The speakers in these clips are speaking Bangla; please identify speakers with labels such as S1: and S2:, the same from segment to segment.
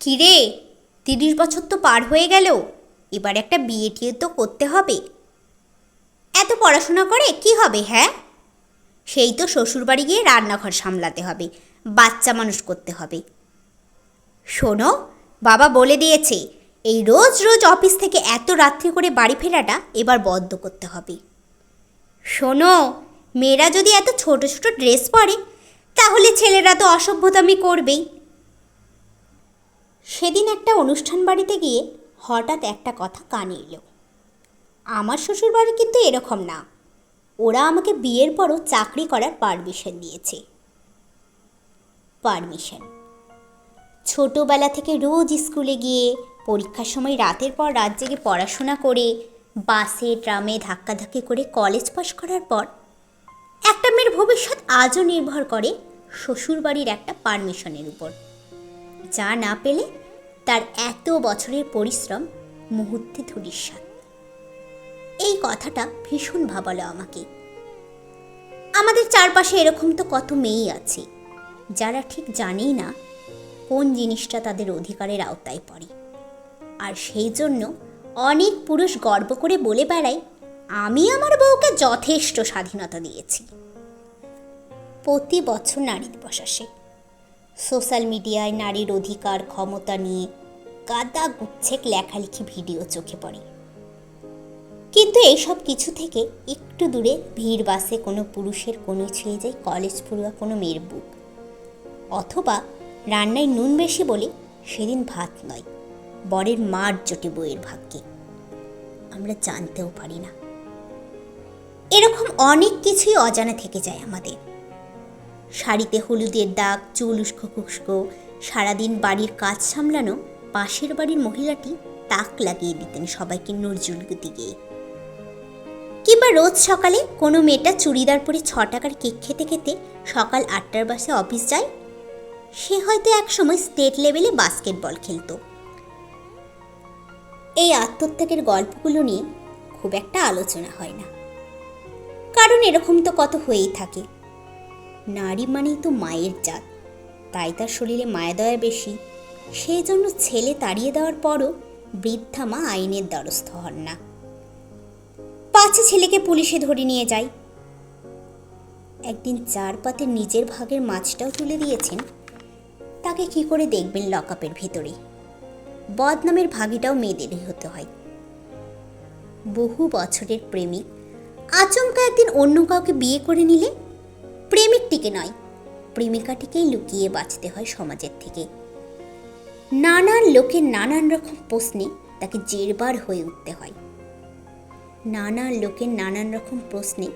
S1: কিরে, তিরিশ বছর তো পার হয়ে গেল, এবার একটা বিয়ে টিয়ে তো করতে হবে। এত পড়াশোনা করে কি হবে হ্যাঁ? সেই তো শ্বশুরবাড়ি গিয়ে রান্নাঘর সামলাতে হবে, বাচ্চা মানুষ করতে হবে। শোনো, বাবা বলে দিয়েছে, এই রোজ রোজ অফিস থেকে এত রাত্রি করে বাড়ি ফেরাটা এবার বন্ধ করতে হবে। শোনো, মেয়েরা যদি এত ছোট ছোট ড্রেস পরে, তাহলে ছেলেরা তো অসভ্যতামি করবেই। সেদিন একটা অনুষ্ঠান বাড়িতে গিয়ে হঠাৎ একটা কথা কানে এলো। আমার শ্বশুরবাড়ি কিন্তু এরকম না। ওরা আমাকে বিয়ের পরও চাকরি করার পারমিশন দিয়েছে। পারমিশন। ছোটোবেলা থেকে রোজ স্কুলে গিয়ে পরীক্ষার সময় রাতের পর রাত জেগে পড়াশোনা করে, বাসে, ট্রামে ধাক্কাধাক্কি করে কলেজ পাশ করার পর একটা মেয়ের ভবিষ্যৎ আজও নির্ভর করে শ্বশুরবাড়ির একটা পারমিশনের উপর। যা না পেলে তার এত বছরের পরিশ্রম মুহূর্তে ধূলিসাৎ এই কথাটা ভীষণ ভাবালো আমাকে। আমাদের চারপাশে এরকম তো কত মেয়েই আছে, যারা ঠিক জানেই না কোন জিনিসটা তাদের অধিকারের আওতায় পড়ে। আর সেই জন্য অনেক পুরুষ গর্ব করে বলে বেড়ায়, আমি আমার বউকে যথেষ্ট স্বাধীনতা দিয়েছি। প্রতি বছর নারী দিবস আসে। সোশ্যাল মিডিয়ায় নারীর অধিকার, ক্ষমতা নিয়ে গাদা গুচ্ছেক লেখালেখি ভিডিও চোখে পড়ে। কিন্তু এইসব কিছু থেকে একটু দূরে ভিড় বাসে কোনো পুরুষের, কোনো ছুঁয়ে যায় কলেজ পড়ুয়া, কোনো মেয়ের বুক। অথবা রান্নায় নুন বেশি বলে সেদিন ভাত নয়, বরের মার জোটে বইয়ের ভাগ্যে। আমরা জানতেও পারি না। এরকম অনেক কিছুই অজানা থেকে যায় আমাদের। শাড়িতে হলুদের দাগ, চুল উস্কো খুস্কো, সারাদিন বাড়ির কাজ সামলানো, পাশের বাড়ির মহিলাটি তাক লাগিয়ে দিতেন সবাইকে নজরুলগুতি গিয়ে। কিংবা রোজ সকালে কোনো মেয়েটা চুড়িদার পরে ছ টাকার কেক খেতে খেতে সকাল আটটার বাসে অফিস যায়, সে হয়তো একসময় স্টেট লেভেলে বাস্কেটবল খেলতো। এই আত্মত্যাগের গল্পগুলো নিয়ে খুব একটা আলোচনা হয় না। কারণ এরকম তো কত হয়েই থাকে। নারী মানেই তো মায়ের জাত। তাই তার শরীরে মায়াদয়া বেশি। সেই জন্য ছেলে তাড়িয়ে দেওয়ার পরও বৃদ্ধা মা আইনের দ্বারস্থ হন না। পাছে ছেলেকে পুলিশে ধরে নিয়ে যায়। একদিন চার পাতে নিজের ভাগের মাছটাও তুলে দিয়েছেন। তাকে কি করে দেখবেন লকআপের ভেতরে বদনামের ভাগিটাও মেয়েদেরই হতে হয়। বহু বছরের প্রেমিক আচমকা একদিন অন্য কাউকে বিয়ে করে নিলে প্রেমিকটিকে নয়, প্রেমিকাটিকেই লুকিয়ে বাঁচতে হয় সমাজের থেকে। নানান লোকের নানান রকম প্রশ্নে তাকে জেরবার হয়ে উঠতে হয়। নানান লোকের নানান রকম প্রশ্নে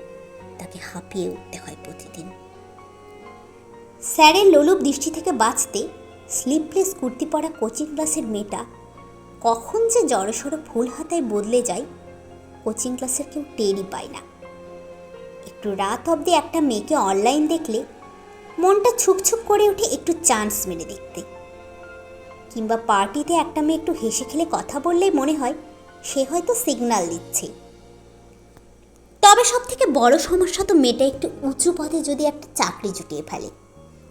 S1: তাকে হাঁপিয়ে উঠতে হয় প্রতিদিন। স্যারের লোলুপ দৃষ্টি থেকে বাঁচতে স্লিপলেস কুর্তি পরা কোচিং ক্লাসের মেয়েটা কখন যে জড়সড় ফুল হাতায় বদলে যায়, কোচিং ক্লাসের কেউ টেরই পায় না। একটু রাত অবধি একটা মেয়েকে অনলাইন দেখলে মনটা ছুকছুক করে ওঠে একটু চান্স মেরে দেখতে। কিংবা পার্টিতে একটা মেয়ে একটু হেসে খেলে কথা বললেই মনে হয় সে হয়তো সিগন্যাল দিচ্ছে। তবে সব থেকে বড় সমস্যা তো মেয়েটা একটু উঁচু পদে যদি একটা চাকরি জুটিয়ে ফেলে,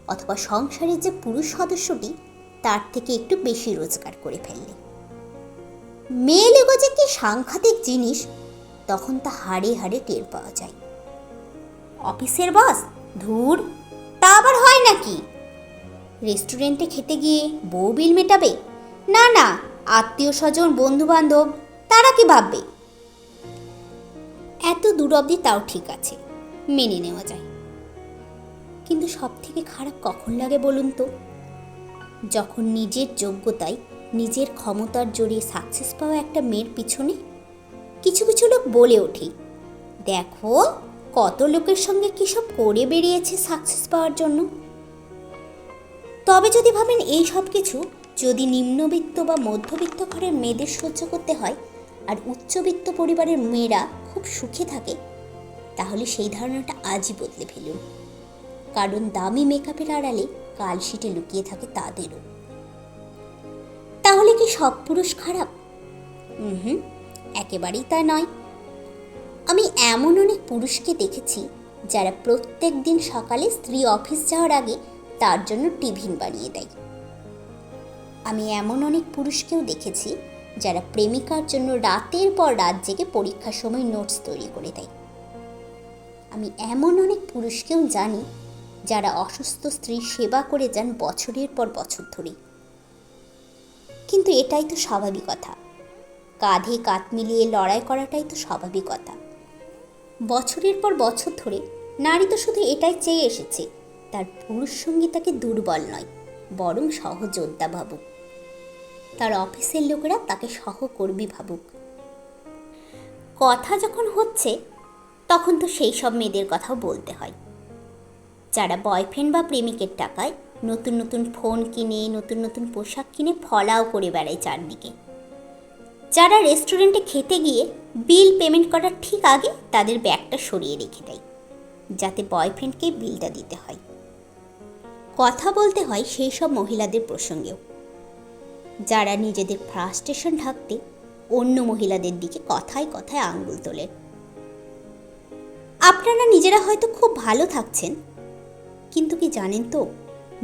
S1: অথবা সংসারের যে পুরুষ সদস্যটি তার থেকে একটু বেশি রোজগার করে ফেললে। মেয়ে লেগো যে কি সাংঘাতিক জিনিস, তখন তা হাড়ে হাড়ে টের পাওয়া যায়। অফিসের বস? ধুর, তা আবার হয় নাকি? রেস্টুরেন্টে খেতে গিয়ে বউ বিল মেটাবে? না না, আত্মীয় স্বজন বন্ধু বান্ধব তারা কি ভাববে? এত দূর অবধি তাও ঠিক আছে, মেনে নেওয়া যায়। কিন্তু সব থেকে খারাপ কখন লাগে বলুন তো? যখন নিজের যোগ্যতায় নিজের ক্ষমতার জোরে সাকসেস পাওয়া একটা মেয়ের পিছনে কিছু কিছু লোক বলে ওঠে। দেখো কত লোকের সঙ্গে কী সব করে বেরিয়েছে সাকসেস পাওয়ার জন্য? তবে যদি ভাবেন এই সব কিছু, যদি নিম্নবিত্ত বা মধ্যবিত্ত ঘরের মেয়েদের সহ্য করতে হয় আর উচ্চবিত্ত পরিবারের মেয়েরা খুব সুখে থাকে, তাহলে সেই ধারণাটা আজই বদলে ফেলুন। কারণ দামি মেকআপের আড়ালে কালশিটে লুকিয়ে থাকে তাদেরও। তাহলে কি সব পুরুষ খারাপ? হুম, একেবারেই তা নয়। আমি এমন অনেক পুরুষকে দেখেছি যারা প্রত্যেক দিন সকালে স্ত্রী অফিস যাওয়ার আগে তার জন্য টিফিন বানিয়ে দেয়। আমি এমন অনেক পুরুষকেও দেখেছি যারা প্রেমিকার জন্য রাতের পর রাত জেগে পরীক্ষার সময় নোটস তৈরি করে দেয়। আমি এমন অনেক পুরুষকেও জানি যারা অসুস্থ স্ত্রীর সেবা করে যান বছরের পর বছর ধরে। কিন্তু এটাই তো স্বাভাবিকতা কাঁধে কাঁধ মিলিয়ে লড়াই করাটাই তো স্বাভাবিকতা বছরের পর বছর ধরে নারী তো শুধু এটাই চেয়ে এসেছে, তার পুরুষ সঙ্গী তাকে দুর্বল নয়, বরং সহযোদ্ধা ভাবুক। তার অফিসের লোকেরা তাকে সহকর্মী ভাবুক। কথা যখন হচ্ছে, তখন তো সেই সব মেয়েদের কথাও বলতে হয়। যারা বয়ফ্রেন্ড বা প্রেমিকের টাকায় নতুন নতুন ফোন কিনে, নতুন নতুন পোশাক কিনে, ফলাও করে বেড়ায় চারদিকে। যারা রেস্টুরেন্টে খেতে গিয়ে বিল পেমেন্ট করার ঠিক আগে তাদের ব্যাগটা সরিয়ে রেখে দেয়, যাতে বয়ফ্রেন্ডকে বিলটা দিতে হয়। কথা বলতে হয় সেই সব মহিলাদের প্রসঙ্গেও। যারা নিজেদের ফ্রাস্ট্রেশন ঢাকতে অন্য মহিলাদের দিকে কথায় কথায় আঙ্গুল তোলে আপনারা নিজেরা হয়তো খুব ভালো থাকছেন, কিন্তু কি জানেন তো,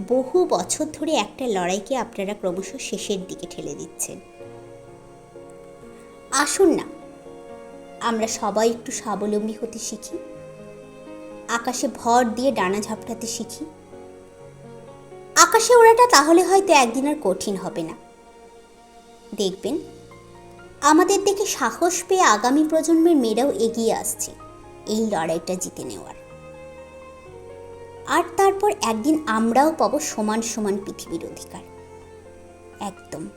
S1: বহু বছর ধরে একটা লড়াইকে আপনারা ক্রমশ শেষের দিকে ঠেলে দিচ্ছেন। আসুন না আমরা সবাই একটু স্বাবলম্বী হতে শিখি। আকাশে ভর দিয়ে ডানা ঝাপটাতে শিখি। আকাশে ওড়াটা তাহলে হয়তো একদিন আর কঠিন হবে না। দেখবেন, আমাদের দেখে সাহস পেয়ে আগামী প্রজন্মের মেয়েরাও এগিয়ে আসছে এই লড়াইটা জিতে নেওয়ার। আর তারপর একদিন আমরাও পাবো সমান সমান পৃথিবীর অধিকার। একদম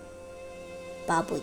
S1: পাবই।